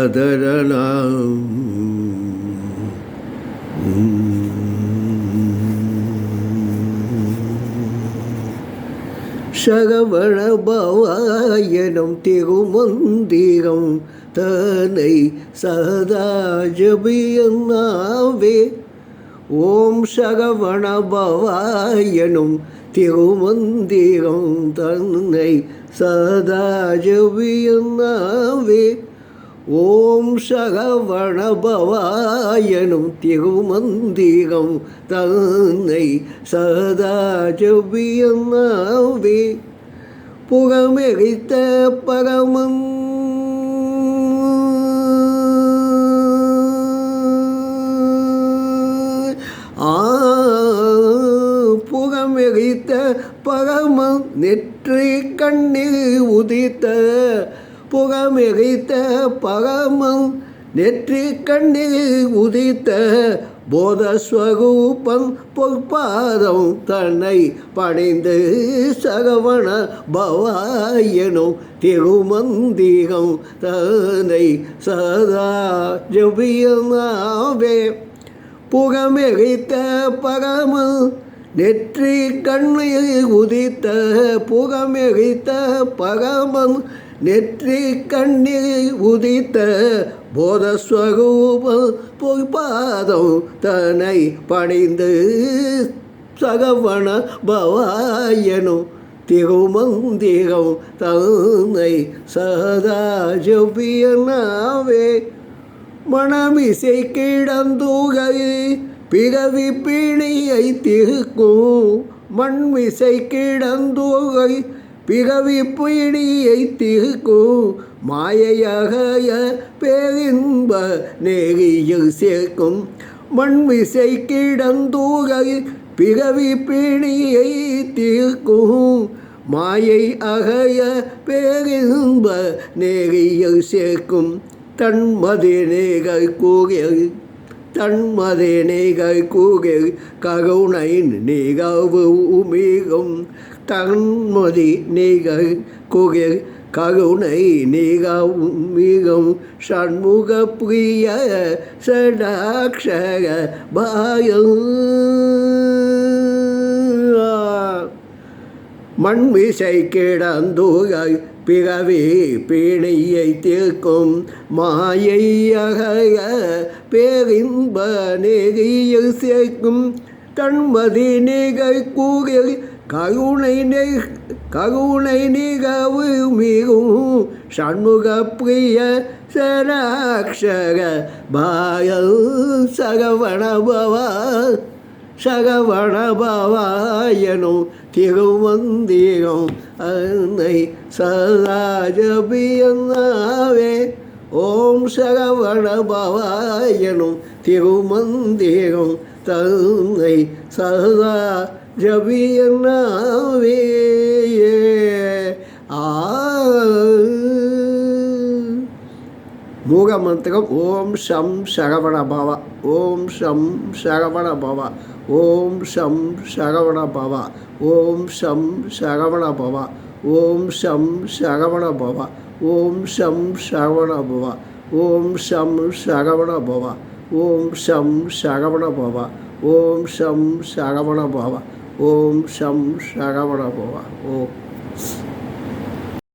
ததரணம் சகவண பவாயனம் திருமந்திரம் தனை சதா ஜபியன்னாவே. ஓம் சகவண பவாயனும் திருமந்திரம் தன்னை சதா ஜபியன்னாவே. ஓம் சகவணபவாயனும் திருமந்திரம் தன்னை சதா ஜபியன்னாவே புகமெரித்த பரமன் ஆ புகமெரித்த பரமன் நெற்றி கண்ணில் உதித்த புகமெரித்த பரமன் நெற்றி கண்ணில் உதித்த போதஸ்வகூபம் பொற்பாதம் தன்னை பணிந்து சகவண பவாயனும் திருமந்திரம் தன்னை சதா ஜபியமாவே. புகமெரித்த பரமன் நெற்றி கண்ணில் உதித்த புகமெரித்த பரமன் நெற்றி கண்ணில் உதித்த போதஸ்வரூபம் பொய்பாதம் தன்னை பணிந்து சகவண பவாயனும் திருமந்திரம் தன்னை சதா ஜபியனாவே மனமிசை கிடந்துகை பிறவி பிணியை திருக்கும் மண்மிசை கிடந்தோகை பிறவி பிணியை தீர்க்கும் மாயையகைய பேரின்ப நெறியில் சேர்க்கும் மண்மிசை கிடந்துகை பிறவி பிணியை தீர்க்கும் மாயை அகைய பேரின்ப நெறியில் சேர்க்கும் தன்மதி நேகை தன்மதினேகள் தன்மதே நீகை கூகை ககுனை நீகவு உமிகும். தன்மதி நீகை கூகை ககுனை நீகவும் மிகவும் சண்முக பிரிய சடாட்சக பாயம் மண் விசை கிடந்தூகை பிறவி பீணையை தீர்க்கும் மாயையகைய பேரின்ப நெறியில் சேர்க்கும் தன்மதி நிகழ் கூறில் கருணை நெய் கருணை நிகவு மிகவும் சண்முக பிரிய சராட்சர பாயல் சகவணபவா சகவணபவா எனும் തിരുമന്ദിരം അന്നൈ സദാജപിയെന്നാവേ ഓം ശരവണഭവായണം തിരുമന്ദിരം തന്നൈ സദാ ജപിയെന്നാവേ மூகமந்திரம் ஓம் ஷம் சரவண பவ ஓம் ஷம் சரவண பவ ஓம் ஷம் சரவண பவ ஓம் ஷம் சரவண பவ ஓம் ஷம் சரவண பவ ஓம் ஷம் சரவண பவ ஓம் ஷம் சரவண பவ ஓம் ஷம் சரவண பவ ஓம் ஷம் சரவண பவ ஓம் ஷம் சரவண பவ ஓம்